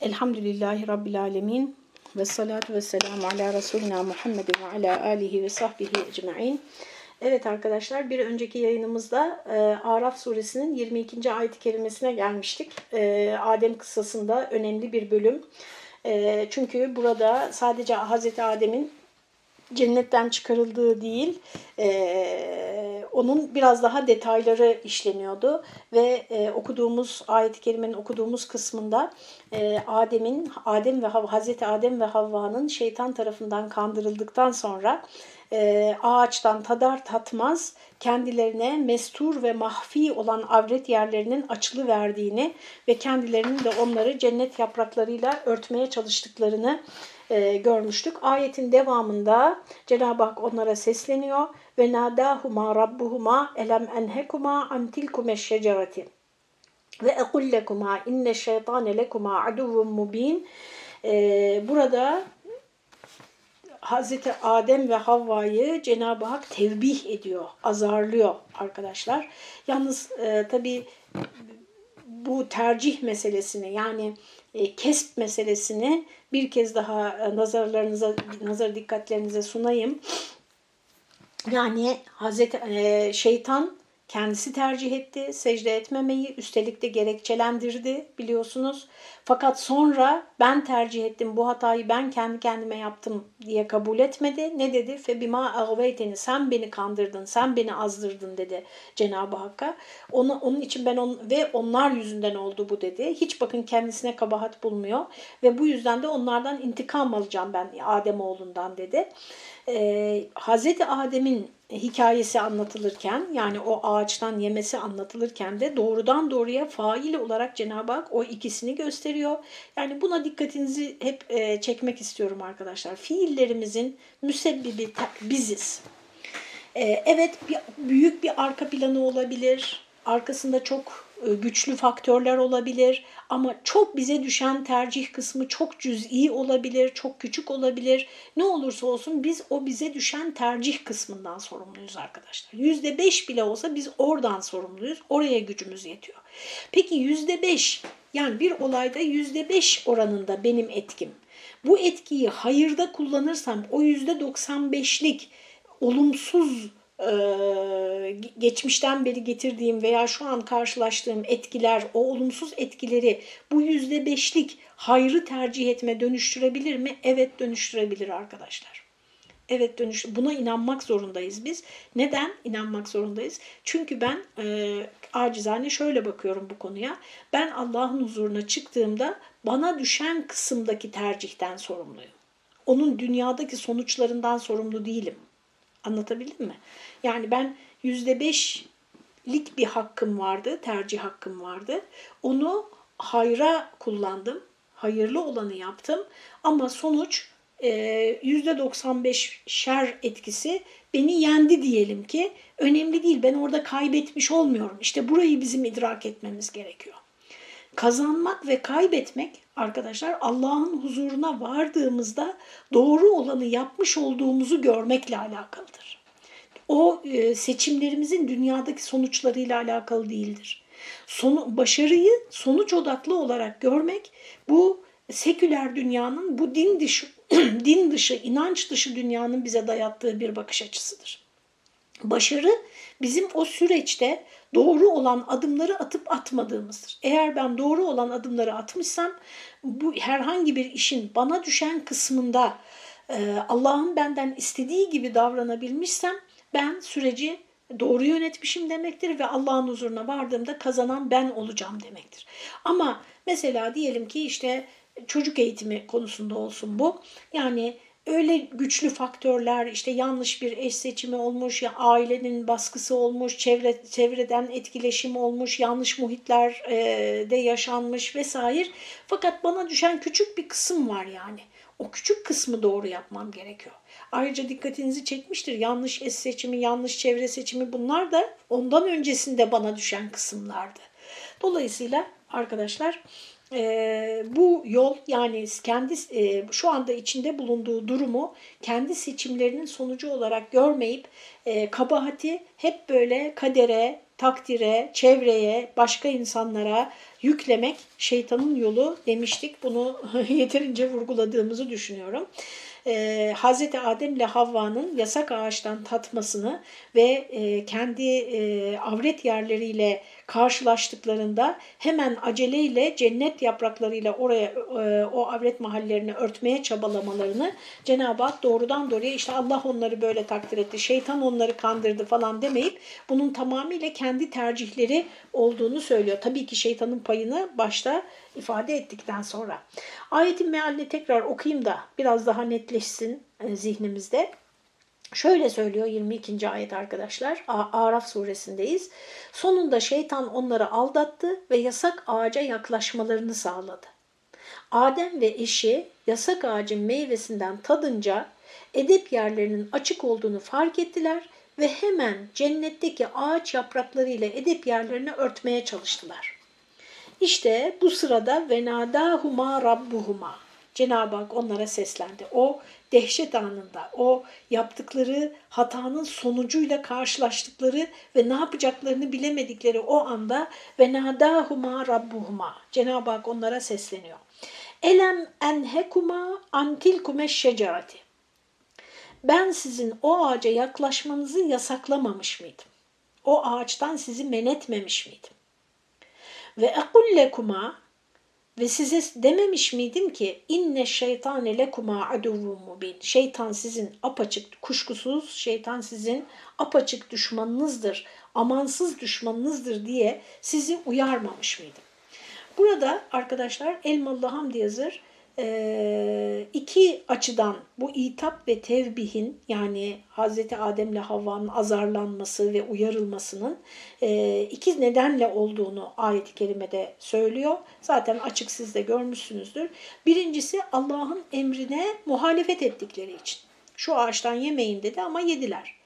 Elhamdülillahi Rabbil Alemin. Ve salatu ve selamu ala Resulina Muhammedin ve ala alihi ve sahbihi ecma'in. Evet arkadaşlar bir önceki yayınımızda e, Araf suresinin 22. ayet-i kerimesine gelmiştik. E, Adem kıssasında önemli bir bölüm. E, çünkü burada sadece Hazreti Adem'in cennetten çıkarıldığı değil, e, onun biraz daha detayları işleniyordu ve e, okuduğumuz ayet-i kerimenin okuduğumuz kısmında e, Adem'in Adem ve Havva, Hazreti Adem ve Havva'nın şeytan tarafından kandırıldıktan sonra e, ağaçtan tadar tatmaz kendilerine mestur ve mahfi olan avret yerlerinin açılı verdiğini ve kendilerinin de onları cennet yapraklarıyla örtmeye çalıştıklarını e, görmüştük. Ayetin devamında Cenab-ı Hak onlara sesleniyor ve nadahuma rabbuhuma elem enhekuma an tilkume şecereti ve ekullekuma inne şeytane lekuma aduvun mubin e, burada Hazreti Adem ve Havva'yı Cenab-ı Hak tevbih ediyor, azarlıyor arkadaşlar. Yalnız e, tabii bu tercih meselesini yani e, kesp meselesini bir kez daha e, nazarlarınıza, nazar dikkatlerinize sunayım. Yani Hazreti e, şeytan kendisi tercih etti secde etmemeyi, üstelik de gerekçelendirdi biliyorsunuz. Fakat sonra ben tercih ettim, bu hatayı ben kendi kendime yaptım diye kabul etmedi. Ne dedi? Febima agveyteni, sen beni kandırdın, sen beni azdırdın dedi Cenab-ı Hakk'a. Onu, onun için ben on, ve onlar yüzünden oldu bu dedi. Hiç bakın kendisine kabahat bulmuyor ve bu yüzden de onlardan intikam alacağım ben Adem oğlundan dedi. Ee, Hazreti Adem'in hikayesi anlatılırken yani o ağaçtan yemesi anlatılırken de doğrudan doğruya fail olarak Cenab-ı Hak o ikisini gösteriyor. Yani buna dikkatinizi hep e, çekmek istiyorum arkadaşlar. Fiillerimizin müsebbibi biziz. E, evet bir, büyük bir arka planı olabilir. Arkasında çok güçlü faktörler olabilir ama çok bize düşen tercih kısmı çok cüz'i olabilir, çok küçük olabilir. Ne olursa olsun biz o bize düşen tercih kısmından sorumluyuz arkadaşlar. Yüzde beş bile olsa biz oradan sorumluyuz, oraya gücümüz yetiyor. Peki yüzde beş yani bir olayda yüzde beş oranında benim etkim. Bu etkiyi hayırda kullanırsam o yüzde doksan beşlik olumsuz geçmişten beri getirdiğim veya şu an karşılaştığım etkiler, o olumsuz etkileri bu yüzde beşlik hayrı tercih etme dönüştürebilir mi? Evet dönüştürebilir arkadaşlar. Evet dönüş buna inanmak zorundayız biz. Neden inanmak zorundayız? Çünkü ben e, acizane şöyle bakıyorum bu konuya. Ben Allah'ın huzuruna çıktığımda bana düşen kısımdaki tercihten sorumluyum. Onun dünyadaki sonuçlarından sorumlu değilim. Anlatabildim mi? Yani ben yüzde beşlik bir hakkım vardı, tercih hakkım vardı. Onu hayra kullandım, hayırlı olanı yaptım ama sonuç e, yüzde 95 şer etkisi beni yendi diyelim ki önemli değil. Ben orada kaybetmiş olmuyorum. İşte burayı bizim idrak etmemiz gerekiyor. Kazanmak ve kaybetmek arkadaşlar Allah'ın huzuruna vardığımızda doğru olanı yapmış olduğumuzu görmekle alakalıdır. O e, seçimlerimizin dünyadaki sonuçlarıyla alakalı değildir. Sonu, başarıyı sonuç odaklı olarak görmek bu seküler dünyanın, bu din dışı, din dışı, inanç dışı dünyanın bize dayattığı bir bakış açısıdır. Başarı bizim o süreçte doğru olan adımları atıp atmadığımızdır. Eğer ben doğru olan adımları atmışsam bu herhangi bir işin bana düşen kısmında e, Allah'ın benden istediği gibi davranabilmişsem ben süreci doğru yönetmişim demektir ve Allah'ın huzuruna vardığımda kazanan ben olacağım demektir. Ama mesela diyelim ki işte çocuk eğitimi konusunda olsun bu. Yani öyle güçlü faktörler işte yanlış bir eş seçimi olmuş ya ailenin baskısı olmuş çevre çevreden etkileşim olmuş yanlış muhitlerde yaşanmış vesaire fakat bana düşen küçük bir kısım var yani o küçük kısmı doğru yapmam gerekiyor. Ayrıca dikkatinizi çekmiştir yanlış eş seçimi yanlış çevre seçimi bunlar da ondan öncesinde bana düşen kısımlardı. Dolayısıyla arkadaşlar e, bu yol yani kendi e, şu anda içinde bulunduğu durumu kendi seçimlerinin sonucu olarak görmeyip e, kabahati hep böyle kadere, takdire, çevreye, başka insanlara yüklemek şeytanın yolu demiştik. Bunu yeterince vurguladığımızı düşünüyorum e, Hazreti Adem ile Havva'nın yasak ağaçtan tatmasını ve e, kendi e, avret yerleriyle karşılaştıklarında hemen aceleyle cennet yapraklarıyla oraya e, o avret mahallerini örtmeye çabalamalarını Cenab-ı Hak doğrudan doğruya işte Allah onları böyle takdir etti, şeytan onları kandırdı falan demeyip bunun tamamıyla kendi tercihleri olduğunu söylüyor. Tabii ki şeytanın payını başta ifade ettikten sonra. Ayetin mealini tekrar okuyayım da biraz daha netleşsin e, zihnimizde. Şöyle söylüyor 22. ayet arkadaşlar. Araf suresindeyiz. Sonunda şeytan onları aldattı ve yasak ağaca yaklaşmalarını sağladı. Adem ve eşi yasak ağacın meyvesinden tadınca edep yerlerinin açık olduğunu fark ettiler ve hemen cennetteki ağaç yapraklarıyla edep yerlerini örtmeye çalıştılar. İşte bu sırada venadahuma rabbuhuma Cenab-ı Hak onlara seslendi. O dehşet anında, o yaptıkları hatanın sonucuyla karşılaştıkları ve ne yapacaklarını bilemedikleri o anda ve nadahuma rabbuhuma. Cenab-ı Hak onlara sesleniyor. Elem enhekuma antilkume şecerati. Ben sizin o ağaca yaklaşmanızı yasaklamamış mıydım? O ağaçtan sizi men etmemiş miydim? Ve ekullekuma ve size dememiş miydim ki inne şeytane lekuma aduvvun mubin. Şeytan sizin apaçık kuşkusuz şeytan sizin apaçık düşmanınızdır. Amansız düşmanınızdır diye sizi uyarmamış mıydım? Burada arkadaşlar Elmalı Hamdi yazır e, iki açıdan bu itap ve tevbihin yani Hazreti Adem ile Havva'nın azarlanması ve uyarılmasının e, iki nedenle olduğunu ayet-i kerimede söylüyor. Zaten açık siz de görmüşsünüzdür. Birincisi Allah'ın emrine muhalefet ettikleri için. Şu ağaçtan yemeyin dedi ama yediler.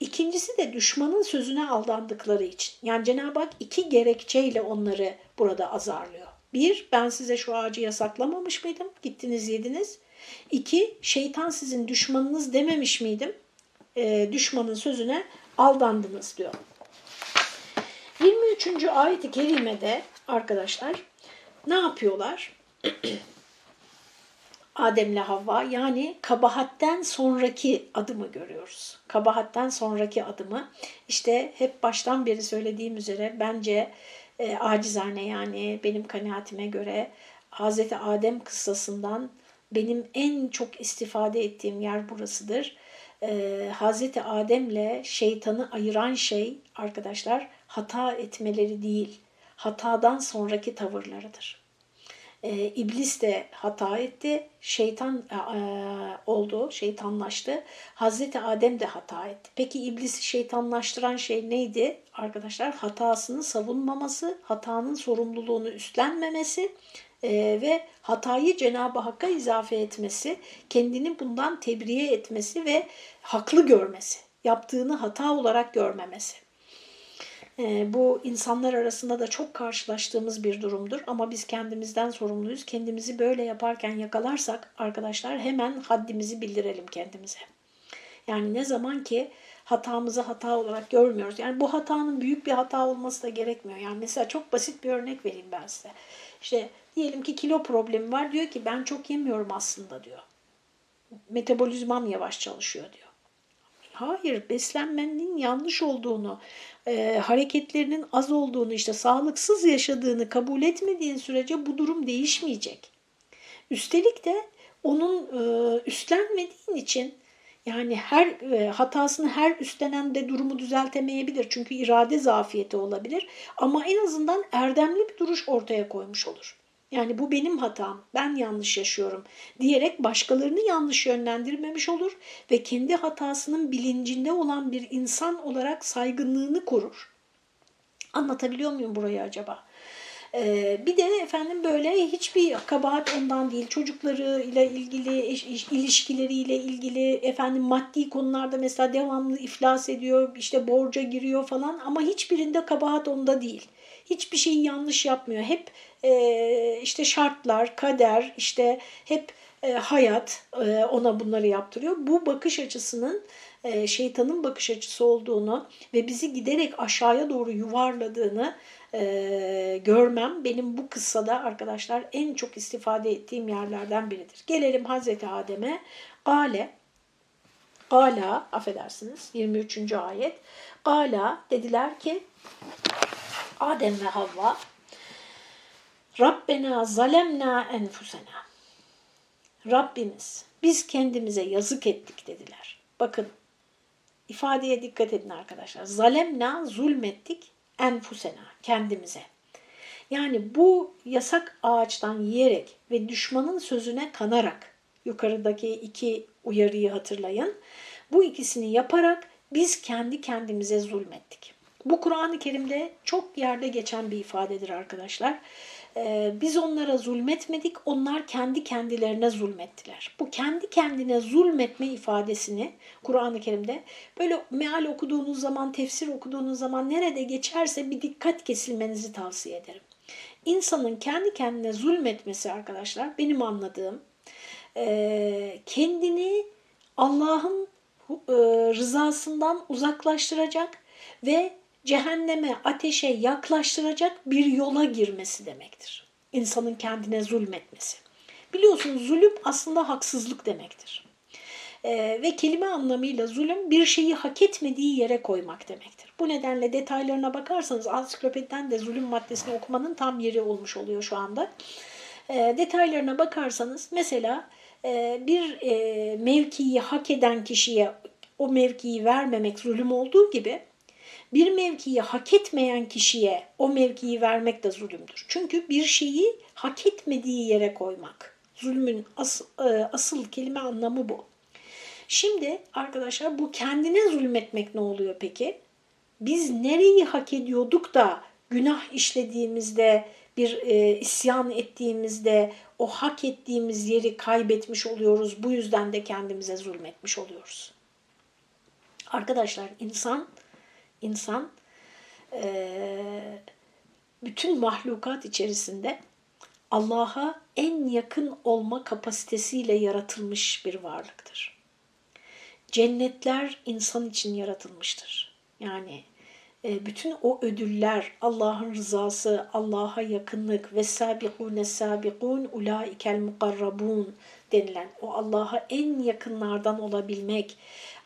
İkincisi de düşmanın sözüne aldandıkları için. Yani Cenab-ı Hak iki gerekçeyle onları burada azarlıyor. Bir, ben size şu ağacı yasaklamamış mıydım? Gittiniz yediniz. İki, şeytan sizin düşmanınız dememiş miydim? E, düşmanın sözüne aldandınız diyor. 23. ayet-i kerimede arkadaşlar ne yapıyorlar? Adem'le Havva yani kabahatten sonraki adımı görüyoruz. Kabahatten sonraki adımı işte hep baştan beri söylediğim üzere bence e, acizane yani benim kanaatime göre Hazreti Adem kıssasından benim en çok istifade ettiğim yer burasıdır. E, Hazreti Adem'le şeytanı ayıran şey arkadaşlar hata etmeleri değil, hatadan sonraki tavırlarıdır. E, İblis de hata etti, şeytan e, e, oldu, şeytanlaştı. Hazreti Adem de hata etti. Peki iblisi şeytanlaştıran şey neydi arkadaşlar? Hatasını savunmaması, hatanın sorumluluğunu üstlenmemesi e, ve hatayı Cenab-ı Hakk'a izafe etmesi, kendini bundan tebriye etmesi ve haklı görmesi, yaptığını hata olarak görmemesi. Ee, bu insanlar arasında da çok karşılaştığımız bir durumdur ama biz kendimizden sorumluyuz. Kendimizi böyle yaparken yakalarsak arkadaşlar hemen haddimizi bildirelim kendimize. Yani ne zaman ki hatamızı hata olarak görmüyoruz. Yani bu hatanın büyük bir hata olması da gerekmiyor. Yani mesela çok basit bir örnek vereyim ben size. İşte diyelim ki kilo problemi var. Diyor ki ben çok yemiyorum aslında diyor. Metabolizmam yavaş çalışıyor diyor. Hayır, beslenmenin yanlış olduğunu, e, hareketlerinin az olduğunu, işte sağlıksız yaşadığını kabul etmediğin sürece bu durum değişmeyecek. Üstelik de onun e, üstlenmediğin için yani her e, hatasını her üstlenen de durumu düzeltemeyebilir. Çünkü irade zafiyeti olabilir. Ama en azından erdemli bir duruş ortaya koymuş olur. Yani bu benim hatam, ben yanlış yaşıyorum diyerek başkalarını yanlış yönlendirmemiş olur ve kendi hatasının bilincinde olan bir insan olarak saygınlığını korur. Anlatabiliyor muyum burayı acaba? Ee, bir de efendim böyle hiçbir kabahat ondan değil. Çocuklarıyla ilgili, ilişkileriyle ilgili efendim maddi konularda mesela devamlı iflas ediyor, işte borca giriyor falan ama hiçbirinde kabahat onda değil. Hiçbir şeyi yanlış yapmıyor. Hep e, işte şartlar, kader, işte hep e, hayat e, ona bunları yaptırıyor. Bu bakış açısının e, şeytanın bakış açısı olduğunu ve bizi giderek aşağıya doğru yuvarladığını e, görmem benim bu kıssada arkadaşlar en çok istifade ettiğim yerlerden biridir. Gelelim Hazreti Adem'e. Gale, Gala, affedersiniz 23. ayet. Gala dediler ki Adem ve Havva Rabbena zalemna enfusena Rabbimiz biz kendimize yazık ettik dediler. Bakın ifadeye dikkat edin arkadaşlar. Zalemna zulmettik enfusena kendimize. Yani bu yasak ağaçtan yiyerek ve düşmanın sözüne kanarak yukarıdaki iki uyarıyı hatırlayın. Bu ikisini yaparak biz kendi kendimize zulmettik. Bu Kur'an-ı Kerim'de çok yerde geçen bir ifadedir arkadaşlar. Ee, biz onlara zulmetmedik, onlar kendi kendilerine zulmettiler. Bu kendi kendine zulmetme ifadesini Kur'an-ı Kerim'de böyle meal okuduğunuz zaman, tefsir okuduğunuz zaman nerede geçerse bir dikkat kesilmenizi tavsiye ederim. İnsanın kendi kendine zulmetmesi arkadaşlar benim anladığım e, kendini Allah'ın e, rızasından uzaklaştıracak ve cehenneme, ateşe yaklaştıracak bir yola girmesi demektir. İnsanın kendine zulmetmesi. Biliyorsunuz zulüm aslında haksızlık demektir. Ee, ve kelime anlamıyla zulüm bir şeyi hak etmediği yere koymak demektir. Bu nedenle detaylarına bakarsanız ansiklopediden de zulüm maddesini okumanın tam yeri olmuş oluyor şu anda. Ee, detaylarına bakarsanız mesela e, bir e, mevkiyi hak eden kişiye o mevkiyi vermemek zulüm olduğu gibi bir mevkiyi hak etmeyen kişiye o mevkiyi vermek de zulümdür. Çünkü bir şeyi hak etmediği yere koymak. Zulmün as, e, asıl kelime anlamı bu. Şimdi arkadaşlar bu kendine zulmetmek ne oluyor peki? Biz nereyi hak ediyorduk da günah işlediğimizde, bir e, isyan ettiğimizde o hak ettiğimiz yeri kaybetmiş oluyoruz. Bu yüzden de kendimize zulmetmiş oluyoruz. Arkadaşlar insan insan bütün mahlukat içerisinde Allah'a en yakın olma kapasitesiyle yaratılmış bir varlıktır. Cennetler insan için yaratılmıştır. Yani bütün o ödüller, Allah'ın rızası, Allah'a yakınlık ve sabikune sabikun ulaikel mukarrabun denilen o Allah'a en yakınlardan olabilmek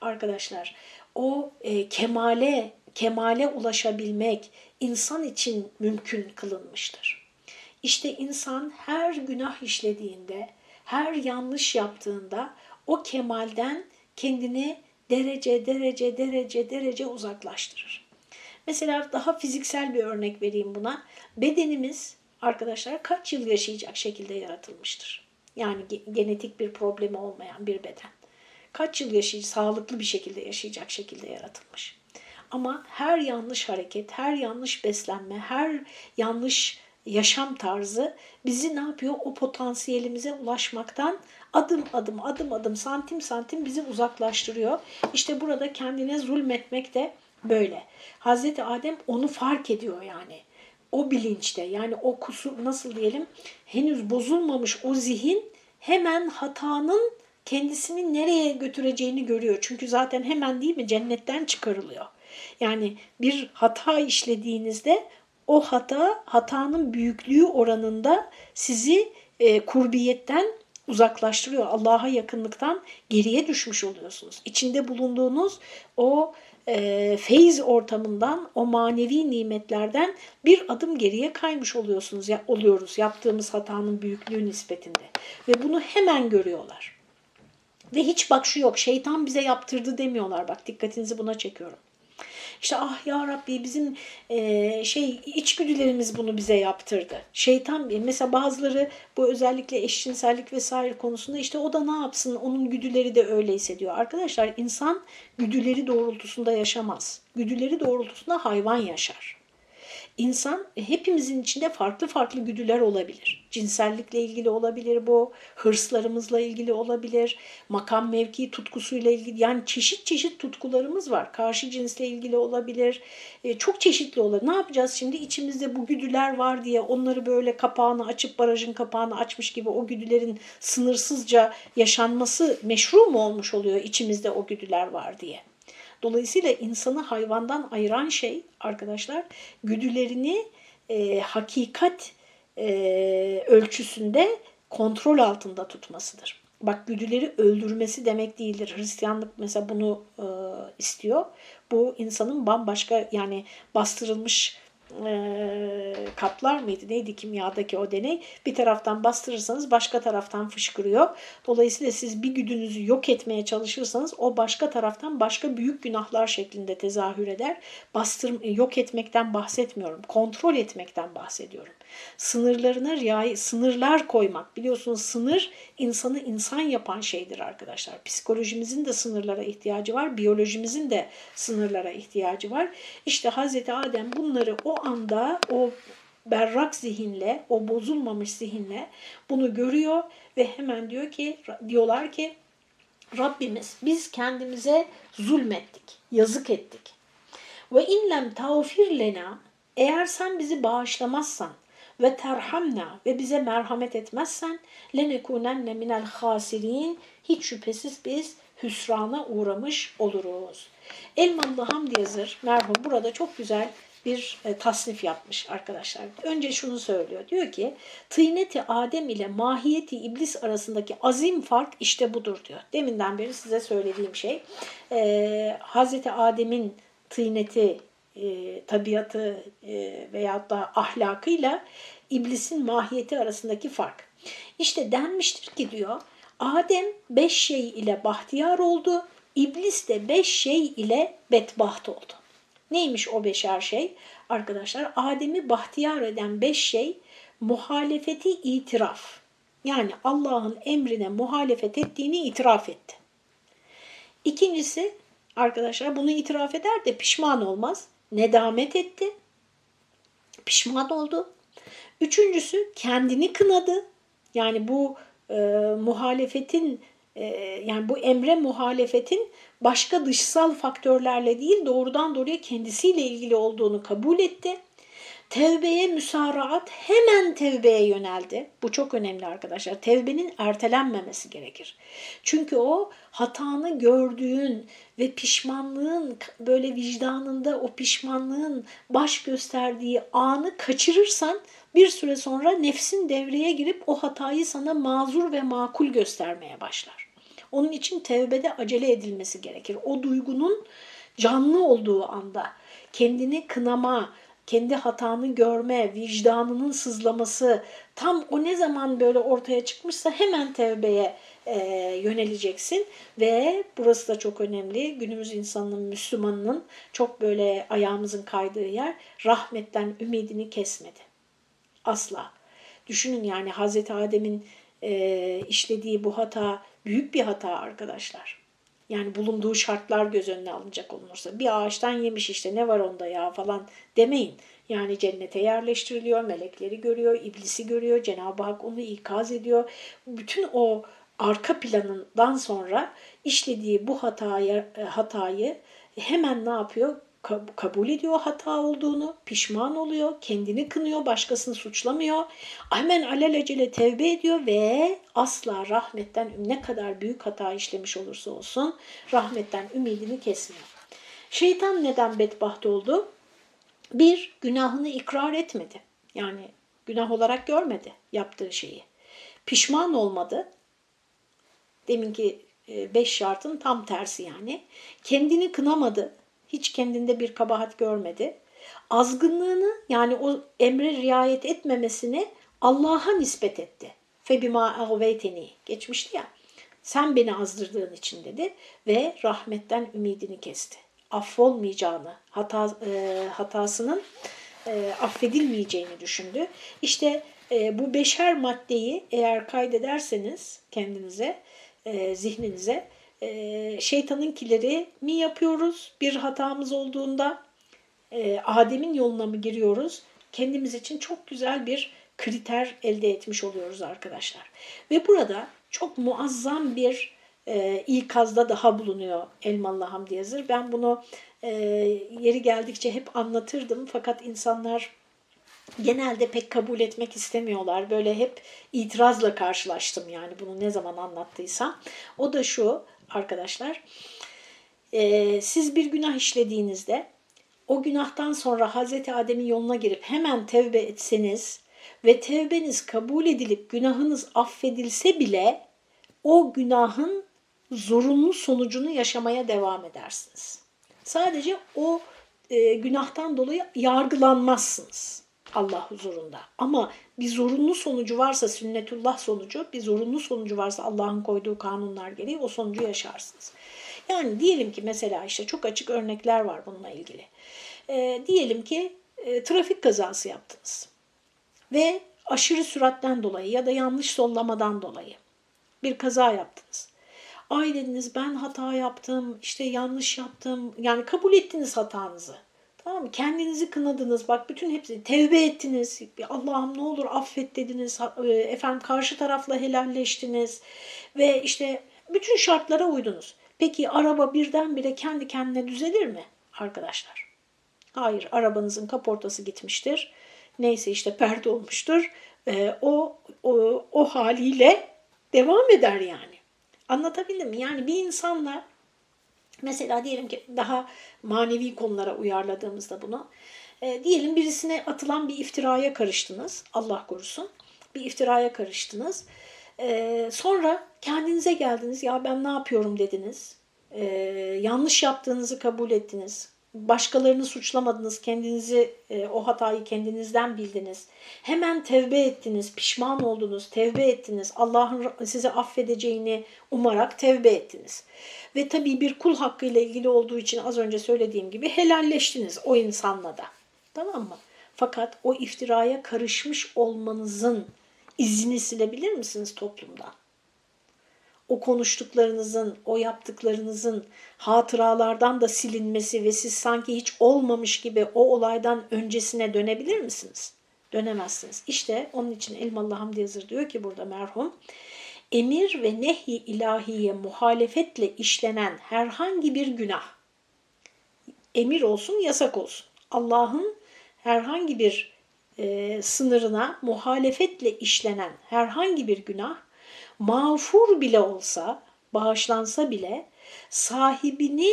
arkadaşlar o e, kemale kemale ulaşabilmek insan için mümkün kılınmıştır. İşte insan her günah işlediğinde, her yanlış yaptığında o kemalden kendini derece derece derece derece uzaklaştırır. Mesela daha fiziksel bir örnek vereyim buna. Bedenimiz arkadaşlar kaç yıl yaşayacak şekilde yaratılmıştır. Yani genetik bir problemi olmayan bir beden. Kaç yıl yaşayacak, sağlıklı bir şekilde yaşayacak şekilde yaratılmış. Ama her yanlış hareket, her yanlış beslenme, her yanlış yaşam tarzı bizi ne yapıyor? O potansiyelimize ulaşmaktan adım adım adım adım santim santim bizi uzaklaştırıyor. İşte burada kendine zulmetmek de böyle. Hazreti Adem onu fark ediyor yani. O bilinçte yani o kusur nasıl diyelim henüz bozulmamış o zihin hemen hatanın kendisini nereye götüreceğini görüyor. Çünkü zaten hemen değil mi cennetten çıkarılıyor. Yani bir hata işlediğinizde o hata hatanın büyüklüğü oranında sizi e, kurbiyetten uzaklaştırıyor. Allah'a yakınlıktan geriye düşmüş oluyorsunuz. İçinde bulunduğunuz o e, feyiz ortamından, o manevi nimetlerden bir adım geriye kaymış oluyorsunuz, ya, oluyoruz yaptığımız hatanın büyüklüğü nispetinde. Ve bunu hemen görüyorlar. Ve hiç bak şu yok, şeytan bize yaptırdı demiyorlar. Bak dikkatinizi buna çekiyorum. İşte ah ya Rabbi bizim e, şey içgüdülerimiz bunu bize yaptırdı. Şeytan mesela bazıları bu özellikle eşcinsellik vesaire konusunda işte o da ne yapsın onun güdüleri de öyle hissediyor. Arkadaşlar insan güdüleri doğrultusunda yaşamaz. Güdüleri doğrultusunda hayvan yaşar. İnsan e, hepimizin içinde farklı farklı güdüler olabilir. Cinsellikle ilgili olabilir bu, hırslarımızla ilgili olabilir, makam mevki tutkusuyla ilgili yani çeşit çeşit tutkularımız var. Karşı cinsle ilgili olabilir. E, çok çeşitli olabilir. Ne yapacağız şimdi? İçimizde bu güdüler var diye onları böyle kapağını açıp barajın kapağını açmış gibi o güdülerin sınırsızca yaşanması meşru mu olmuş oluyor içimizde o güdüler var diye. Dolayısıyla insanı hayvandan ayıran şey arkadaşlar güdülerini e, hakikat e, ölçüsünde kontrol altında tutmasıdır. Bak güdüleri öldürmesi demek değildir. Hristiyanlık mesela bunu e, istiyor. Bu insanın bambaşka yani bastırılmış e, kaplar mıydı neydi kimyadaki o deney bir taraftan bastırırsanız başka taraftan fışkırıyor. Dolayısıyla siz bir güdünüzü yok etmeye çalışırsanız o başka taraftan başka büyük günahlar şeklinde tezahür eder. Bastır, yok etmekten bahsetmiyorum. Kontrol etmekten bahsediyorum. Sınırlarına riayet, sınırlar koymak. Biliyorsunuz sınır insanı insan yapan şeydir arkadaşlar. Psikolojimizin de sınırlara ihtiyacı var. Biyolojimizin de sınırlara ihtiyacı var. İşte Hazreti Adem bunları o anda o berrak zihinle, o bozulmamış zihinle bunu görüyor ve hemen diyor ki diyorlar ki Rabbimiz biz kendimize zulmettik, yazık ettik. Ve inlem tağfir lena eğer sen bizi bağışlamazsan ve terhamna ve bize merhamet etmezsen lenekunenne minel hasirin hiç şüphesiz biz hüsrana uğramış oluruz. Elmalı Hamdi Yazır merhum burada çok güzel bir e, tasnif yapmış arkadaşlar. Önce şunu söylüyor. Diyor ki tıyneti Adem ile mahiyeti iblis arasındaki azim fark işte budur diyor. Deminden beri size söylediğim şey. E, Hazreti Adem'in tıyneti e, tabiatı e, veyahut da ahlakıyla iblisin mahiyeti arasındaki fark. İşte denmiştir ki diyor Adem beş şey ile bahtiyar oldu, iblis de beş şey ile bedbaht oldu. Neymiş o beşer şey? Arkadaşlar Adem'i bahtiyar eden beş şey muhalefeti itiraf. Yani Allah'ın emrine muhalefet ettiğini itiraf etti. İkincisi arkadaşlar bunu itiraf eder de pişman olmaz. Nedamet etti. Pişman oldu. Üçüncüsü kendini kınadı. Yani bu e, muhalefetin e, yani bu emre muhalefetin başka dışsal faktörlerle değil doğrudan doğruya kendisiyle ilgili olduğunu kabul etti. Tevbeye müsaraat hemen tevbeye yöneldi. Bu çok önemli arkadaşlar. Tevbenin ertelenmemesi gerekir. Çünkü o hatanı gördüğün ve pişmanlığın böyle vicdanında o pişmanlığın baş gösterdiği anı kaçırırsan bir süre sonra nefsin devreye girip o hatayı sana mazur ve makul göstermeye başlar. Onun için tevbede acele edilmesi gerekir. O duygunun canlı olduğu anda kendini kınama, kendi hatanı görme, vicdanının sızlaması tam o ne zaman böyle ortaya çıkmışsa hemen tevbeye e, yöneleceksin ve burası da çok önemli. Günümüz insanının, Müslümanının çok böyle ayağımızın kaydığı yer rahmetten ümidini kesmedi. Asla. Düşünün yani Hazreti Adem'in e, işlediği bu hata büyük bir hata arkadaşlar. Yani bulunduğu şartlar göz önüne alınacak olunursa bir ağaçtan yemiş işte ne var onda ya falan demeyin. Yani cennete yerleştiriliyor, melekleri görüyor, iblisi görüyor, Cenab-ı Hak onu ikaz ediyor. Bütün o arka planından sonra işlediği bu hatayı, hatayı hemen ne yapıyor? Kabul ediyor hata olduğunu, pişman oluyor, kendini kınıyor, başkasını suçlamıyor. Hemen alelacele tevbe ediyor ve asla rahmetten ne kadar büyük hata işlemiş olursa olsun rahmetten ümidini kesmiyor. Şeytan neden bedbaht oldu? Bir, günahını ikrar etmedi. Yani günah olarak görmedi yaptığı şeyi. Pişman olmadı. Deminki e, beş şartın tam tersi yani. Kendini kınamadı hiç kendinde bir kabahat görmedi. Azgınlığını yani o emre riayet etmemesini Allah'a nispet etti. Febima agveyteni geçmişti ya. Sen beni azdırdığın için dedi ve rahmetten ümidini kesti. Affolmayacağını, hata, e, hatasının e, affedilmeyeceğini düşündü. İşte e, bu beşer maddeyi eğer kaydederseniz kendinize, e, zihninize e, şeytanınkileri mi yapıyoruz bir hatamız olduğunda e, Adem'in yoluna mı giriyoruz? Kendimiz için çok güzel bir kriter elde etmiş oluyoruz arkadaşlar. Ve burada çok muazzam bir e, ikazda daha bulunuyor Elmalı Hamdi Yazır. Ben bunu e, yeri geldikçe hep anlatırdım fakat insanlar genelde pek kabul etmek istemiyorlar. Böyle hep itirazla karşılaştım yani bunu ne zaman anlattıysam. O da şu arkadaşlar, e, siz bir günah işlediğinizde o günahtan sonra Hazreti Adem'in yoluna girip hemen tevbe etseniz ve tevbeniz kabul edilip günahınız affedilse bile o günahın zorunlu sonucunu yaşamaya devam edersiniz. Sadece o e, günahtan dolayı yargılanmazsınız Allah huzurunda. Ama bir zorunlu sonucu varsa sünnetullah sonucu, bir zorunlu sonucu varsa Allah'ın koyduğu kanunlar gereği o sonucu yaşarsınız. Yani diyelim ki mesela işte çok açık örnekler var bununla ilgili. E, diyelim ki e, trafik kazası yaptınız ve aşırı süratten dolayı ya da yanlış sollamadan dolayı bir kaza yaptınız. Ay dediniz ben hata yaptım, işte yanlış yaptım. Yani kabul ettiniz hatanızı. Tamam mı? Kendinizi kınadınız. Bak bütün hepsi tevbe ettiniz. Allah'ım ne olur affet dediniz. E, efendim karşı tarafla helalleştiniz. Ve işte bütün şartlara uydunuz. Peki araba birdenbire kendi kendine düzelir mi arkadaşlar? Hayır. Arabanızın kaportası gitmiştir. Neyse işte perde olmuştur. E, o, o, o haliyle devam eder yani. Anlatabildim mi? Yani bir insanla mesela diyelim ki daha manevi konulara uyarladığımızda bunu e, diyelim birisine atılan bir iftiraya karıştınız. Allah korusun. Bir iftiraya karıştınız. E, sonra kendinize geldiniz. Ya ben ne yapıyorum dediniz. E, yanlış yaptığınızı kabul ettiniz başkalarını suçlamadınız, kendinizi e, o hatayı kendinizden bildiniz. Hemen tevbe ettiniz, pişman oldunuz, tevbe ettiniz. Allah'ın sizi affedeceğini umarak tevbe ettiniz. Ve tabii bir kul hakkıyla ilgili olduğu için az önce söylediğim gibi helalleştiniz o insanla da. Tamam mı? Fakat o iftiraya karışmış olmanızın izini silebilir misiniz toplumdan? O konuştuklarınızın, o yaptıklarınızın hatıralardan da silinmesi ve siz sanki hiç olmamış gibi o olaydan öncesine dönebilir misiniz? Dönemezsiniz. İşte onun için Elmalı Hamdi Yazır diyor ki burada merhum, emir ve nehi ilahiye muhalefetle işlenen herhangi bir günah, emir olsun yasak olsun, Allah'ın herhangi bir e, sınırına muhalefetle işlenen herhangi bir günah, mağfur bile olsa, bağışlansa bile sahibini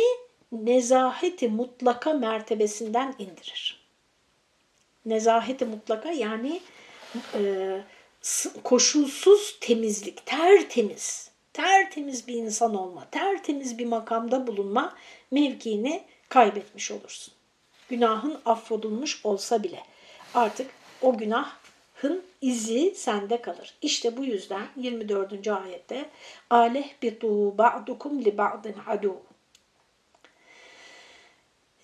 nezaheti mutlaka mertebesinden indirir. Nezaheti mutlaka yani e, koşulsuz temizlik, tertemiz, tertemiz bir insan olma, tertemiz bir makamda bulunma mevkiini kaybetmiş olursun. Günahın affolunmuş olsa bile artık o günah Hın izi sende kalır. İşte bu yüzden 24. ayette aleh bitu ba'dukum li ba'din adu.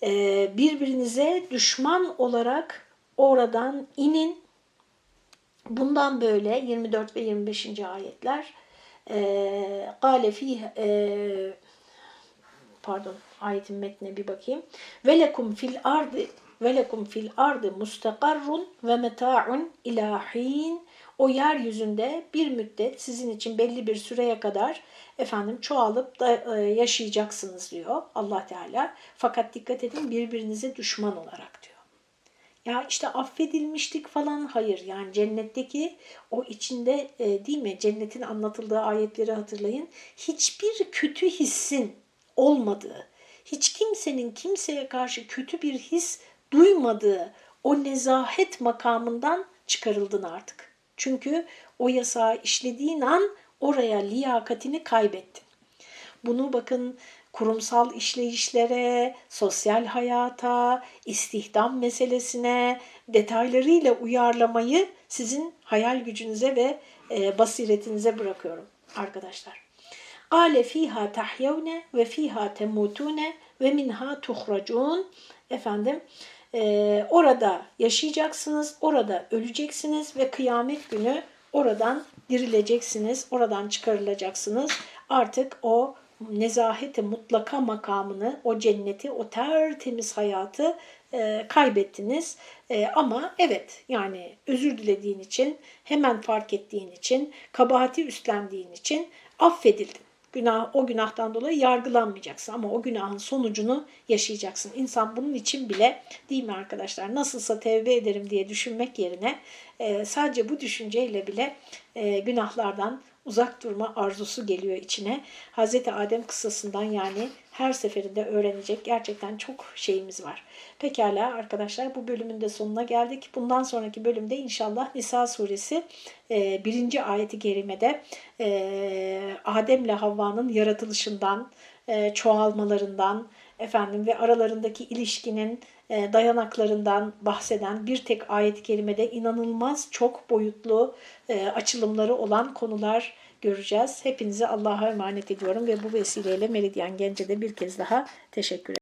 Ee, birbirinize düşman olarak oradan inin. Bundan böyle 24 ve 25. ayetler gale ee, fi e, pardon ayetin metnine bir bakayım. Ve lekum fil ardı ve lekum fil ardı mustakarrun ve meta'un ilahin. O yeryüzünde bir müddet sizin için belli bir süreye kadar efendim çoğalıp da e, yaşayacaksınız diyor Allah Teala. Fakat dikkat edin birbirinize düşman olarak diyor. Ya işte affedilmiştik falan hayır yani cennetteki o içinde e, değil mi cennetin anlatıldığı ayetleri hatırlayın. Hiçbir kötü hissin olmadığı, hiç kimsenin kimseye karşı kötü bir his duymadığı o nezahet makamından çıkarıldın artık. Çünkü o yasağı işlediğin an oraya liyakatini kaybettin. Bunu bakın kurumsal işleyişlere, sosyal hayata, istihdam meselesine detaylarıyla uyarlamayı sizin hayal gücünüze ve e, basiretinize bırakıyorum arkadaşlar. Ale fiha tahyevne ve fiha temutune ve minha tuhracun. Efendim e, orada yaşayacaksınız, orada öleceksiniz ve kıyamet günü oradan dirileceksiniz, oradan çıkarılacaksınız. Artık o nezaheti mutlaka makamını, o cenneti, o tertemiz hayatı e, kaybettiniz. E, ama evet yani özür dilediğin için, hemen fark ettiğin için, kabahati üstlendiğin için affedildin. Günah, o günahtan dolayı yargılanmayacaksın ama o günahın sonucunu yaşayacaksın. İnsan bunun için bile değil mi arkadaşlar nasılsa tevbe ederim diye düşünmek yerine e, sadece bu düşünceyle bile e, günahlardan uzak durma arzusu geliyor içine. Hazreti Adem kıssasından yani her seferinde öğrenecek gerçekten çok şeyimiz var. Pekala arkadaşlar bu bölümün de sonuna geldik. Bundan sonraki bölümde inşallah Nisa suresi e, birinci ayeti kerimede e, Adem'le Havva'nın yaratılışından, e, çoğalmalarından, efendim ve aralarındaki ilişkinin dayanaklarından bahseden bir tek ayet-i kerimede inanılmaz çok boyutlu açılımları olan konular göreceğiz. Hepinizi Allah'a emanet ediyorum ve bu vesileyle Meridyen Gence'de bir kez daha teşekkür ederim.